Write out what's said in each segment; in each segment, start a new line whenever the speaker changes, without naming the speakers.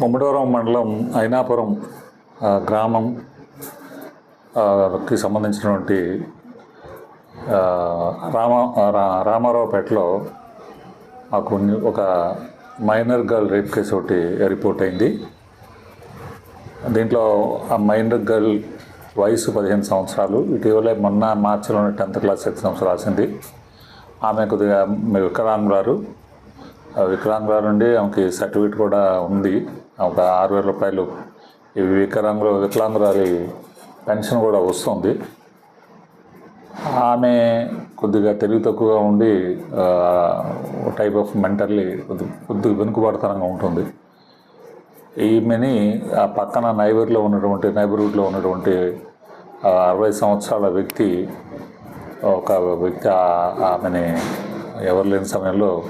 ముమ్మడివరం మండలం అయినాపురం గ్రామంకి గ్రామం కి సంబంధించినటువంటి రామ రా- రామారావుపేటలో మాకు ఒక మైనర్ గర్ల్ రేప్ కేసు ఒకటి రిపోర్ట్ అయింది దీంట్లో ఆ మైనర్ గర్ల్ వయసు పదిహేను సంవత్సరాలు ఇటీవలే మొన్న మార్చిలోనే టెన్త్ క్లాస్ ఎగ్జామ్స్ రాసింది. ఆమె కొద్దిగా వికలాంగురాలు గారు వికలాంగుల నుండి ఆమెకి సర్టిఫికేట్ కూడా ఉంది. ఒక ఆరు వేల రూపాయలు. ఈ వికలాంగుల వికలాంగురాలి పెన్షన్ కూడా వస్తుంది. ఆమె కొద్దిగా తెలివి తక్కువగా ఉండి టైప్ ఆఫ్ మెంటల్లీ కొద్ది కొద్దిగా వెనుకబడతనంగా ఉంటుంది. ఈమెని ఆ పక్కన నైబర్లో ఉన్నటువంటి నైబర్హుడ్లో ఉన్నటువంటి అరవై సంవత్సరాల వ్యక్తి ఒక వ్యక్తి ఆమెని ఎవరు లేని సమయంలో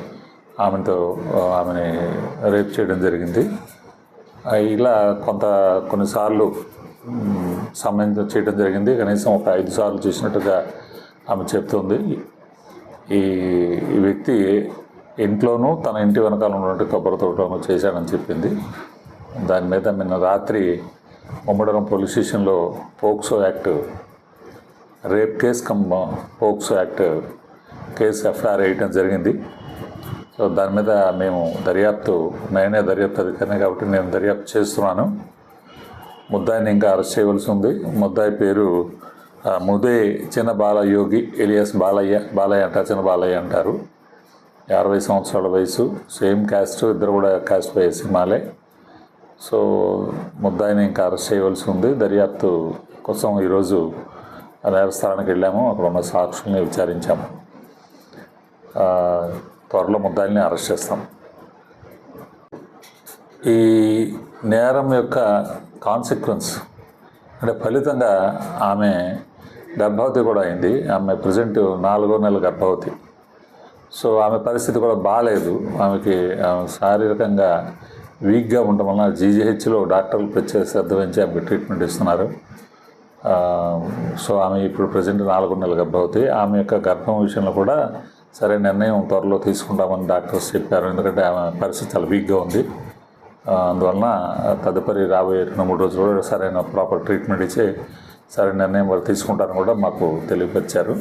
ఆమెతో ఆమెని రేప్ చేయడం జరిగింది. ఇలా కొంత కొన్నిసార్లు మ్, సమయం చేయడం జరిగింది. కనీసం ఒక ఐదు సార్లు చేసినట్టుగా ఆమె చెప్తుంది. ఈ వ్యక్తి ఇంట్లోనూ తన ఇంటి వెనకాల ఉన్నటువంటి కొబ్బరి చేశాడని చెప్పింది. దాని మీద నిన్న రాత్రి ముమ్మడరం పోలీస్ స్టేషన్లో POCSO act rape case come POCSO act case FIR వేయటం జరిగింది. సో దాని మీద మేము దర్యాప్తు నేనే దర్యాప్తు అధికారిని కాబట్టి నేను దర్యాప్తు చేస్తున్నాను. ముద్దాయిని ఇంకా అరెస్ట్ చేయవలసి ఉంది. ముద్దాయి పేరు ముదే చిన్న బాలయోగి ఎలియాస్ బాలయ్య బాలయ్య అంటారు చిన్న బాలయ్య అంటారు. అరవై సంవత్సరాల వయసు. సేమ్ క్యాస్ట్ ఇద్దరు కూడా క్యాస్ట్ బై సినిమాలే. సో ముద్దాయిని ఇంకా అరెస్ట్ చేయవలసి ఉంది. దర్యాప్తు కోసం ఈరోజు నేరస్థానానికి వెళ్ళాము. అక్కడ ఉన్న సాక్షుల్ని విచారించాము. త్వరలో ముద్దాయిల్ని అరెస్ట్ చేస్తాం. ఈ నేరం యొక్క కాన్సిక్వెన్స్ అంటే ఫలితంగా ఆమె గర్భవతి కూడా అయింది. ఆమె ప్రజెంట్ నాలుగో నెల గర్భవతి. సో ఆమె పరిస్థితి కూడా బాగాలేదు ఆమెకి ఆమె శారీరకంగా వీక్గా ఉండటం వలన జీజీహెచ్లో డాక్టర్లు ప్రత్యేక శ్రద్ధ వహించి ఆమెకి ట్రీట్మెంట్ ఇస్తున్నారు. సో ఆమె ఇప్పుడు ప్రజెంట్ నాలుగు నెలల గర్భవతి. ఆమె యొక్క గర్భం విషయంలో కూడా సరే నిర్ణయం త్వరలో తీసుకుంటామని డాక్టర్స్ చెప్పారు. ఎందుకంటే ఆమె పరిస్థితి చాలా వీక్గా ఉంది. అందువలన తదుపరి రాబోయే రెండు మూడు రోజులు సరైన ప్రాపర్ ట్రీట్మెంట్ ఇచ్చి సరైన నిర్ణయం వాళ్ళు తీసుకుంటారని కూడా మాకు తెలియపరిచారు.